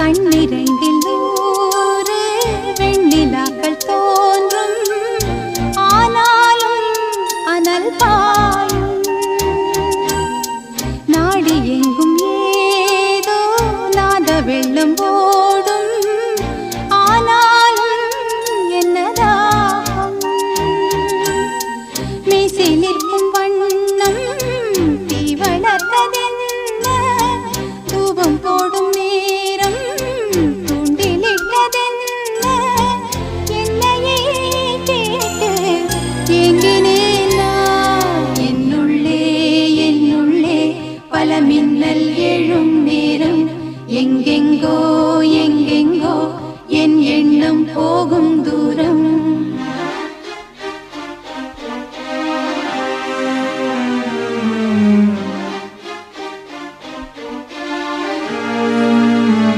கண்ணிரண்டில் நூறு வெண்ணிலாக்கள் தோன்றும். ஆனாலும் அனல் பாயும். நாடி எங்கும் ஏதோ நாத வெள்ளம் ஓடும் ஆனாலும் என்னதாகும் மீசை நிற்க பல மின்னல் எழும் நேரம். எங்கெங்கோ எங்கெங்கோ என் எண்ணம் போகும்